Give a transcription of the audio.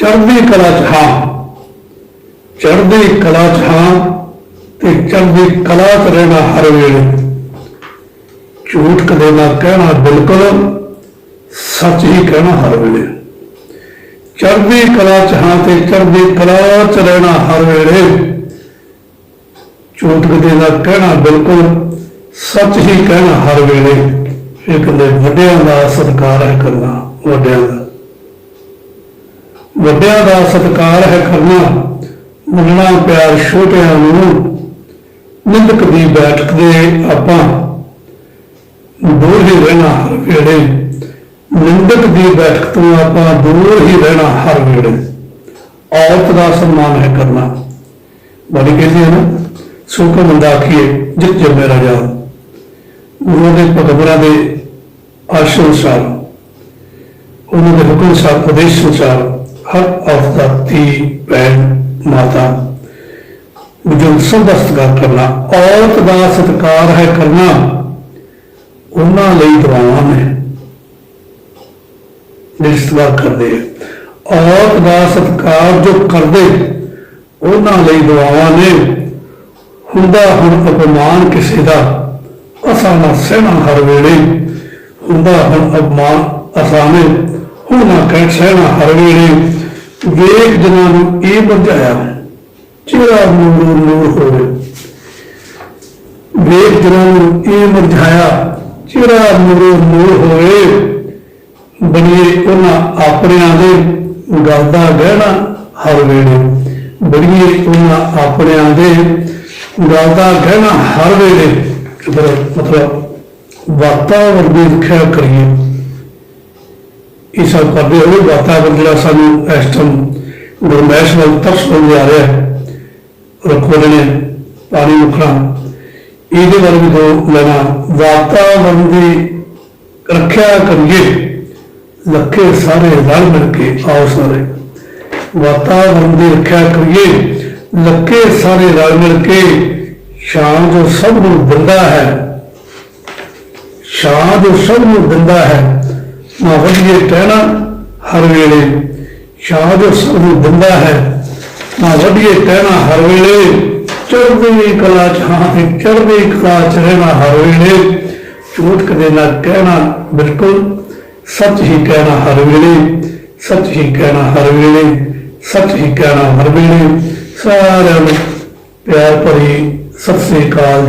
ਚੜ੍ਹਦੀ ਕਲਾ ਚ ਹਾਂ। ਚੜ੍ਹਦੀ ਕਲਾ ਚ ਹਾਂ ਤੇ ਚੜ੍ਹਦੀ ਕਲਾ ਚ ਰਹਿਣਾ ਹਰ ਵੇਲੇ। ਝੂਠ ਕਦੇ ਨਾ ਕਹਿਣਾ ਬਿਲਕੁਲ, ਸੱਚ ਹੀ ਕਹਿਣਾ ਹਰ ਵੇਲੇ। ਚੜ੍ਹਦੀ ਕਲਾ ਚ ਹਾਂ ਤੇ ਚੜ੍ਹਦੀ ਕਲਾ ਚ ਰਹਿਣਾ ਹਰ ਵੇਲੇ। ਝੂਠ ਕਦੇ ਨਾ ਕਹਿਣਾ ਬਿਲਕੁਲ, ਸੱਚ ਹੀ ਕਹਿਣਾ ਹਰ ਵੇਲੇ। ਇਹ ਕਹਿੰਦੇ ਵੱਡਿਆਂ ਦਾ ਸਤਿਕਾਰ ਹੈ ਕਰਨਾ, ਵੱਡਿਆਂ ਦਾ। ਵੱਡਿਆਂ ਦਾ ਸਤਿਕਾਰ ਹੈ ਕਰਨਾ, ਮੰਨਣਾ ਪਿਆਰ ਛੋਟਿਆਂ ਨੂੰ, ਨਿੰਦਕ ਦੀ ਬੈਠਕ ਦੇ ਆਪਾਂ। ਦੂਰ ਹੀ ਰਹਿਣਾ ਹਰ ਵੇਲੇ, ਨਿੰਦਕ ਦੀ ਬੈਠਕ ਤੋਂ ਆਪਾਂ ਦੂਰ ਹੀ ਰਹਿਣਾ ਹਰ ਵੇਲੇ। ਔਰਤ ਦਾ ਸਨਮਾਨ ਹੈ ਕਰਨਾ। ਬੜੀ ਕਹਿੰਦੀ ਹੈ ਨਾ, ਸੋਕਾ ਮੰਦਾ ਆਖੀਏ, ਜਿਤ ਜੰਮੇ ਰਾਜਾ ਉਹਨਾਂ ਦੇ ਭਗਵਰਾਂ ਦੇ ਆਸ਼ਰਮ ਅਨੁਸਾਰ, ਉਹਨਾਂ ਦੇ ਹੁਕਮ ਅਨੁਸਾਰ, ਉਪਦੇਸ਼ ਅਨੁਸਾਰ ਹਰ ਔਰਤ ਦਾ ਧੀ ਭੈਣ ਮਾਤਾ ਬਜ਼ੁਰਗ ਸਭ ਦਾ ਸਤਿਕਾਰ ਕਰਨਾ, ਔਰਤ ਦਾ ਸਤਿਕਾਰ ਹੈ ਕਰਨਾ, ਉਹਨਾਂ ਲਈ ਦੁਆਵਾਂ ਨੇ ਜਿਹੜੇ ਕਰਦੇ ਔਰਤ ਦਾ ਸਤਿਕਾਰ ਜੋ ਕਰਦੇ, ਉਹਨਾਂ ਲਈ ਦੁਆਵਾਂ ਨੇ। ਹੁੰਦਾ ਹੁਣ ਅਪਮਾਨ ਕਿਸੇ ਦਾ ਅਸਾਨਾ ਸਹਿਣਾ ਹਰ ਵੇਲੇ। ਹੁੰਦਾ ਹੁਣ ਅਪਮਾਨ ਅਸਾਨੇ ਹੁਣ ਨਾ ਕਹਿ ਸਹਿਣਾ ਹਰ ਵੇਲੇ। ਵੇਖ ਜਨਾਂ ਨੂੰ ਇਹ ਬੁਝਾਇਆ ਚਿਹਰਾ ਨੂਰ ਨੂਰ ਹੋਵੇ। ਵੇਖ ਜਨਾਂ ਨੂੰ ਇਹ ਮੁਰਝਾਇਆ ਚਿਹਰਾ ਨੂਰ ਨੂਰ ਹੋਵੇ। ਬੜੀਏ ਉਹਨਾਂ ਆਪਣਿਆਂ ਦੇ ਗੱਲ ਦਾ ਗਹਿਣਾ ਹਰ ਵੇਲੇ। ਬਣੀਏ ਉਹਨਾਂ ਆਪਣਿਆਂ ਦੇ ਗੱਲ ਦਾ ਗਹਿਣਾ ਹਰ ਵੇਲੇ। ਮਤਲਬ ਮਤਲਬ ਵਾਤਾਵਰਣ ਦੀ ਰੱਖਿਆ ਕਰੀਏ। ਇਹ ਸਭ ਕਰਦੇ ਹੋਏ ਵਾਤਾਵਰਣ ਜਿਹੜਾ ਸਾਨੂੰ ਇਸ ਟਾਈਮ ਗਰਮੈਸ਼ ਵੱਲ ਤਰਸ ਹੋ ਜਾ ਰਿਹਾ ਹੈ। ਰੱਖੋ ਨੇ ਪਾਣੀ ਮੁਖਣਾ। ਇਹਦੇ ਬਾਰੇ ਵੀ ਦੋ ਲੈਣਾ। ਵਾਤਾਵਰਣ ਦੀ ਰੱਖਿਆ ਕਰੀਏ। ਲੱਖੇ ਸਾਰੇ ਰਲ ਮਿਲ ਕੇ ਆਓ ਸਾਰੇ। ਵਾਤਾਵਰਣ ਦੀ ਰੱਖਿਆ ਕਰੀਏ। ਲੱਖੇ ਸਾਰੇ ਰਲ ਮਿਲ ਕੇ ਸ਼ਾਂ ਜੋ ਸਭ ਨੂੰ ਦਿੰਦਾ ਹੈ ਸ਼ਾਂ ਜੋ ਸਭ ਨੂੰ ਦਿੰਦਾ ਹੈ ਨਾ ਵਧੀਆ ਕਹਿਣਾ ਹਰ ਵੇਲੇ ਸ਼ਾਮ ਜੋ ਦਿੰਦਾ ਹੈ। ਨਾ ਵਧੀਆ ਕਹਿਣਾ ਹਰ ਵੇਲੇ, ਚੜ੍ਹਦੀ ਕਲਾ ਚ ਹਾਂ ਤੇ ਚੜ੍ਹਦੀ ਕਲਾ ਚ ਰਹਿਣਾ ਹਰ ਵੇਲੇ। ਝੂਠ ਕਦੇ ਨਾ ਕਹਿਣਾ, ਬਿਲਕੁਲ ਸੱਚ ਹੀ ਕਹਿਣਾ ਹਰ ਵੇਲੇ, ਸੱਚ ਹੀ ਕਹਿਣਾ ਹਰ ਵੇਲੇ, ਸੱਚ ਹੀ ਕਹਿਣਾ ਹਰ ਵੇਲੇ। ਸਾਰਿਆਂ ਨੂੰ ਪਿਆਰ ਭਰੀ ਸਤਿ ਸ੍ਰੀ ਅਕਾਲ।